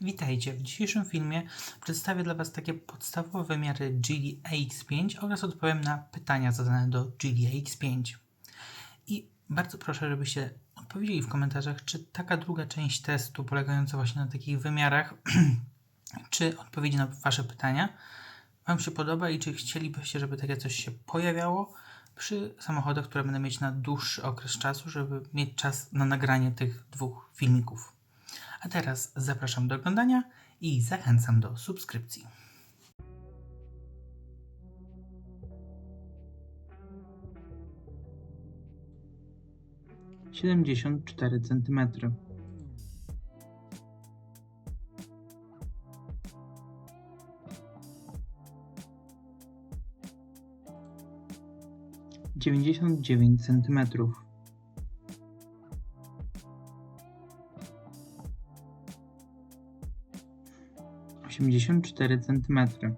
Witajcie. W dzisiejszym filmie przedstawię dla Was takie podstawowe wymiary Geely AX5 oraz odpowiem na pytania zadane do Geely AX5. I bardzo proszę, żebyście odpowiedzieli w komentarzach, czy taka druga część testu polegająca właśnie na takich wymiarach, czy odpowiedzi na Wasze pytania Wam się podoba i czy chcielibyście, żeby takie coś się pojawiało przy samochodach, które będę mieć na dłuższy okres czasu, żeby mieć czas na nagranie tych dwóch filmików. A teraz zapraszam do oglądania i zachęcam do subskrypcji. Siedemdziesiąt cztery centymetry. Dziewięćdziesiąt dziewięć centymetrów. Osiemdziesiąt cztery centymetry.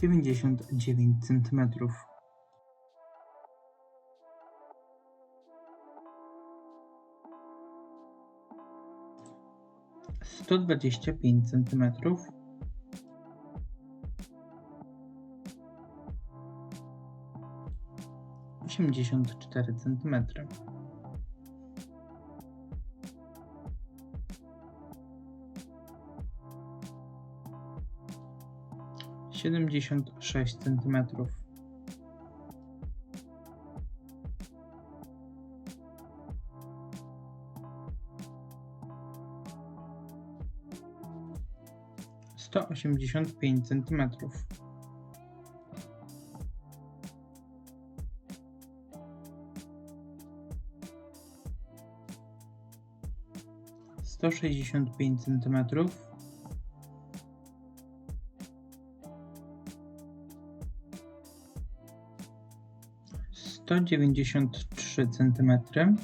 Dziewięćdziesiąt dziewięć centymetrów. Sto dwadzieścia pięć centymetrów. Osiemdziesiąt cztery centymetry. Siedemdziesiąt sześć centymetrów. Sto osiemdziesiąt pięć centymetrów. Sto sześćdziesiąt pięć centymetrów. Sto dziewięćdziesiąt trzy centymetry.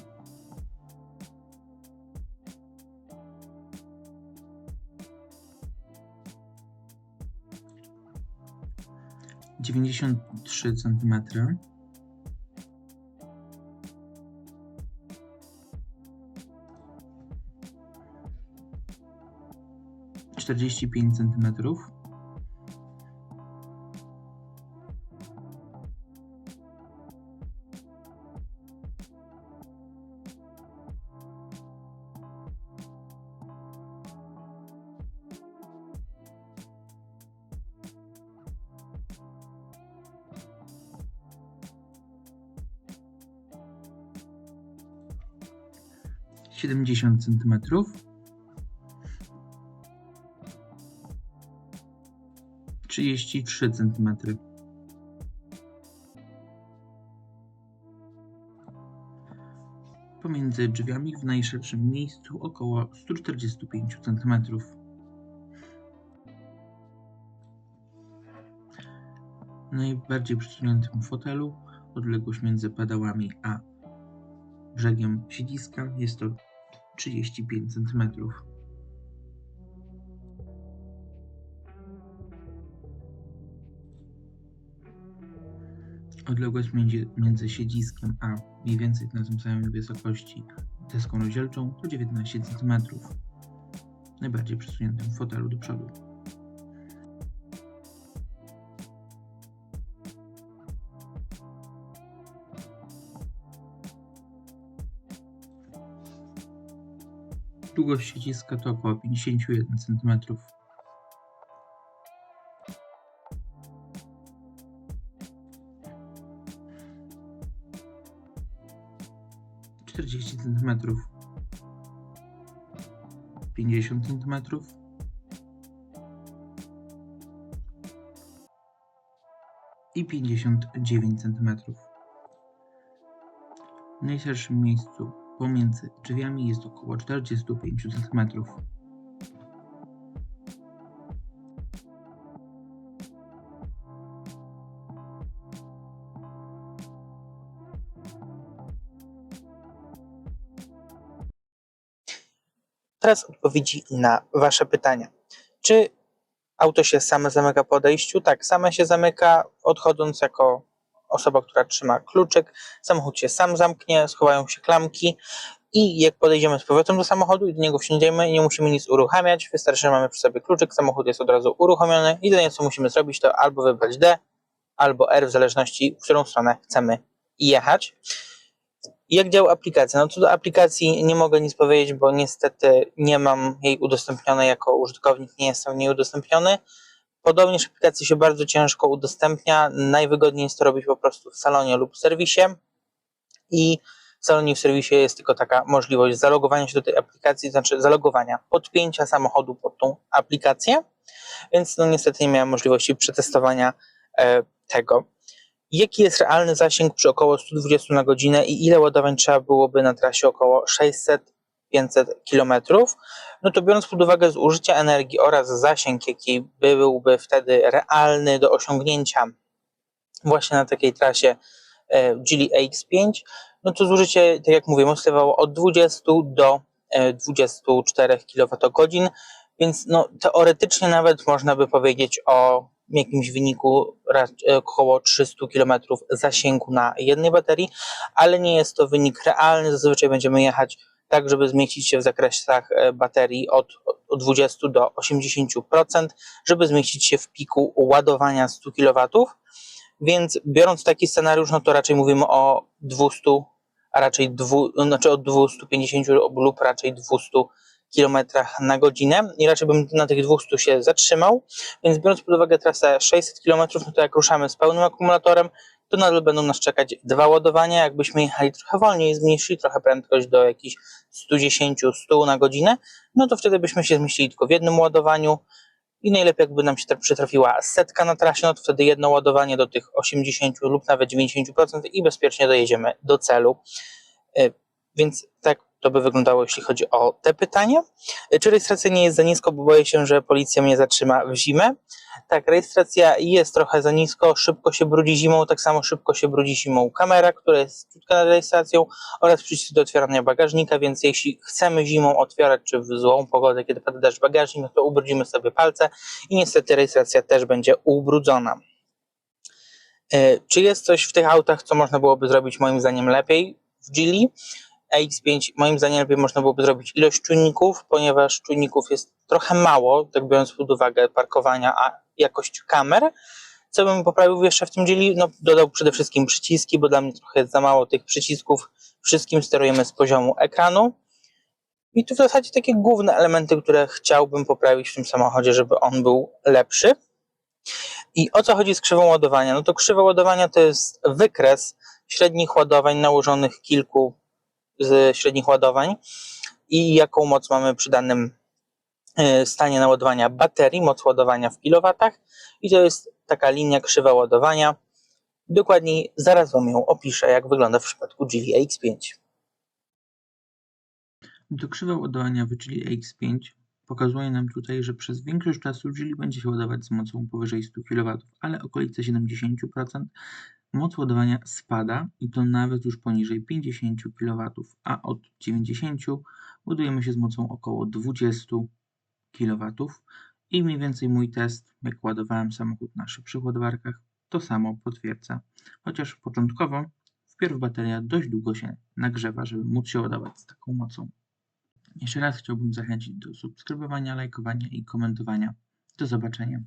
Dziewięćdziesiąt trzy centymetry. Czterdzieści pięć centymetrów. Siedemdziesiąt centymetrów. Trzydzieści trzy centymetry. Pomiędzy drzwiami w najszerszym miejscu około 145 cm. Najbardziej przysuniętym fotelu odległość między pedałami a brzegiem siedziska jest to 35 cm. Odległość między, między siedziskiem a mniej więcej na tym samej wysokości deską rozdzielczą to 19 cm. Najbardziej przesuniętym fotelu do przodu. Długość siedziska to około 51 cm. Czterdzieści centymetrów, pięćdziesiąt centymetrów, i pięćdziesiąt dziewięć centymetrów. W najszerszym miejscu pomiędzy drzwiami jest około 45 cm. teraz odpowiedzi na Wasze pytania. Czy auto się same zamyka po odejściu? Tak, same się zamyka, odchodząc jako osoba, która trzyma kluczyk. Samochód się sam zamknie, schowają się klamki i jak podejdziemy z powrotem do samochodu i do niego wsiądziemy, nie musimy nic uruchamiać, wystarczy, że mamy przy sobie kluczyk, samochód jest od razu uruchomiony. Jedynie co musimy zrobić, to albo wybrać D, albo R, w zależności, w którą stronę chcemy jechać. Jak działa aplikacja? No co do aplikacji nie mogę nic powiedzieć, bo niestety nie mam jej udostępnionej jako użytkownik, nie jestem w niej udostępniony. Podobnież aplikacji się bardzo ciężko udostępnia. Najwygodniej jest to robić po prostu w salonie lub w serwisie. I w salonie w serwisie jest tylko taka możliwość zalogowania się do tej aplikacji, znaczy zalogowania, podpięcia samochodu pod tą aplikację. Więc no niestety nie miałem możliwości przetestowania e, tego. Jaki jest realny zasięg przy około 120 na godzinę i ile ładowań trzeba byłoby na trasie około 600-500 km? No to biorąc pod uwagę zużycie energii oraz zasięg, jaki byłby wtedy realny do osiągnięcia właśnie na takiej trasie e, Geely AX5, no to zużycie, tak jak mówię, oscylowało od 20 do e, 24 kWh, więc no, teoretycznie nawet można by powiedzieć o jakimś wyniku e, około 300 km zasięgu na jednej baterii, ale nie jest to wynik realny. Zazwyczaj będziemy jechać tak, żeby zmieścić się w zakresach e, baterii od, od 20 do 80%, żeby zmieścić się w piku ładowania 100 kW. Więc biorąc taki scenariusz, no to raczej mówimy o 200, a raczej dwu, znaczy o 250 lub raczej 200 km na godzinę i raczej bym na tych 200 się zatrzymał. Więc biorąc pod uwagę trasę 600 km, no to jak ruszamy z pełnym akumulatorem, to nadal będą nas czekać dwa ładowania. Jakbyśmy jechali trochę wolniej, zmniejszyli trochę prędkość do jakichś 110-100 na godzinę, no to wtedy byśmy się zmieścili tylko w jednym ładowaniu. I najlepiej jakby nam się tra- przytrafiła setka na trasie, no to wtedy jedno ładowanie do tych 80 lub nawet 90% i bezpiecznie dojedziemy do celu. Y, Więc tak to by wyglądało, jeśli chodzi o te pytania. Czy rejestracja nie jest za nisko, bo boję się, że policja mnie zatrzyma w zimę? Tak, rejestracja jest trochę za nisko, szybko się brudzi zimą, tak samo szybko się brudzi zimą kamera, która jest krótka nad rejestracją oraz przycisk do otwierania bagażnika, więc jeśli chcemy zimą otwierać, czy w złą pogodę, kiedy pada deszcz bagażnik, no to ubrudzimy sobie palce i niestety rejestracja też będzie ubrudzona. E, Czy jest coś w tych autach, co można byłoby zrobić moim zdaniem lepiej w Geely? AX5 moim zdaniem lepiej można byłoby zrobić ilość czujników, ponieważ czujników jest trochę mało, tak biorąc pod uwagę parkowania, a jakość kamer. Co bym poprawił jeszcze w tym Geely? No, dodał przede wszystkim przyciski, bo dla mnie trochę jest za mało tych przycisków. Wszystkim sterujemy z poziomu ekranu. I tu w zasadzie takie główne elementy, które chciałbym poprawić w tym samochodzie, żeby on był lepszy. I o co chodzi z krzywą ładowania? No to krzywa ładowania to jest wykres średnich ładowań nałożonych kilku z średnich ładowań i jaką moc mamy przy danym e, stanie naładowania baterii, moc ładowania w kilowatach i to jest taka linia krzywa ładowania. Dokładniej zaraz Wam ją opiszę, jak wygląda w przypadku Geely AX5. To krzywa ładowania w Geely X5 pokazuje nam tutaj, że przez większość czasu Geely będzie się ładować z mocą powyżej 100 kW, ale okolice 70% moc ładowania spada i to nawet już poniżej 50 kW, a od 90 ładujemy się z mocą około 20 kW i mniej więcej mój test, jak ładowałem samochód na szybszych ładowarkach, to samo potwierdza. Chociaż początkowo wpierw bateria dość długo się nagrzewa, żeby móc się ładować z taką mocą. Jeszcze raz chciałbym zachęcić do subskrybowania, lajkowania i komentowania. Do zobaczenia.